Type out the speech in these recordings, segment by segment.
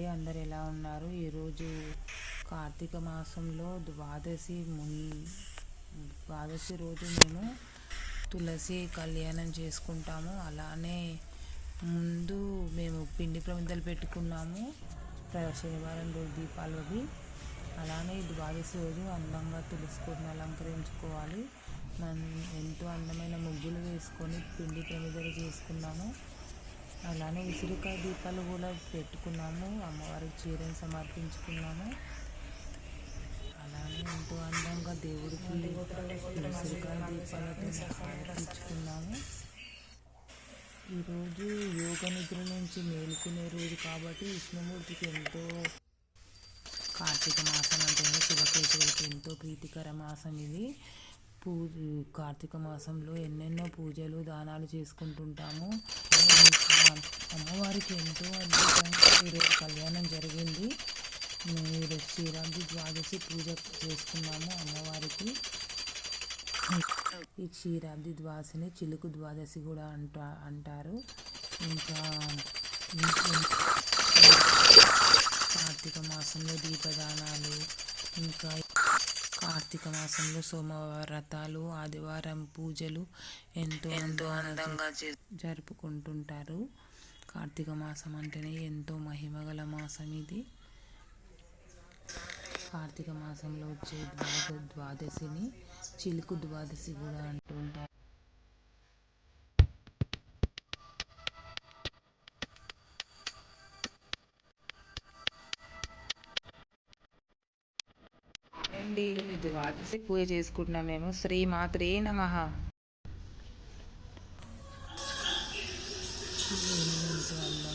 అండి. అందరు ఎలా ఉన్నారు? ఈరోజు కార్తీక మాసంలో ద్వాదశి ముని ద్వాదశి రోజు మేము తులసి కళ్యాణం చేసుకుంటాము. అలానే ముందు మేము పిండి ప్రమిదలు పెట్టుకున్నాము. శనివారం రోజు దీపాలు అవి. అలానే ఈ ద్వాదశి రోజు అందంగా తులసికొని అలంకరించుకోవాలి. మనం ఎంతో అందమైన ముగ్గులు వేసుకొని పిండి ప్రమిదలు చేసుకున్నాము. అలానే ఉసిరికాయ దీపాలు కూడా పెట్టుకున్నాము. అమ్మవారికి చీరను సమర్పించుకున్నాము. అలానే ఎంతో అందంగా దేవుడికి ఉసిరికాయ దీపాలతో సమర్పించుకున్నాము. ఈరోజు యోగ నిద్ర నుంచి మేలుకునే రోజు కాబట్టి విష్ణుమూర్తికి ఎంతో కార్తీక మాసం అంటేనే శివకేశవులకి ఎంతో ప్రీతికర మాసం ఇది. పూ కార్తీక మాసంలో ఎన్నెన్నో పూజలు దానాలు చేసుకుంటుంటాము. అమ్మవారికి ఎంతో అద్భుతంగా ఈరోజు కళ్యాణం జరిగింది. మీరు శ్రీరాంజి ద్వాదశి పూజ చేసుకున్నాము అమ్మవారికి. ఈ క్షీరాబ్ది ద్వాదశిని చిలుకు ద్వాదశి కూడా అంటా అంటారు. ఇంకా కార్తీక మాసంలో దీపదానాలు ఇంకా కార్తీక మాసంలో సోమవారతాలు ఆదివారం పూజలు ఎంతో ఎంతో అందంగా జరుపుకుంటుంటారు. కార్తీక మాసం అంటేనే ఎంతో మహిమగల మాసం ఇది. కార్తీక మాసంలో వచ్చే ద్వాద ద్వాదశిని చిలుకు ద్వాదశి కూడా అంటుంటారు. అండి. ద్వాదశి పూజ చేసుకుంటున్నాం మేము. శ్రీ మాత్రే నమ. ఎంతో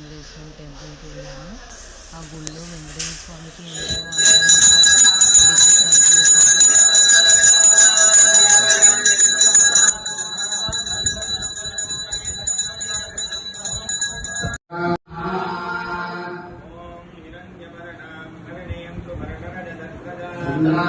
వెంకటేశ్వర టెంపుల్కి వెళ్ళాము ఆ గుళ్ళో వెంకటేశ్వర స్వామికి ఎంతో అందంగా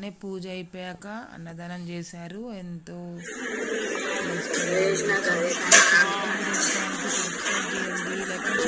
అలానే పూజ అయిపోయాక అన్నదానం చేశారు. ఎంతో సబ్స్క్రైబ్ చేయండి.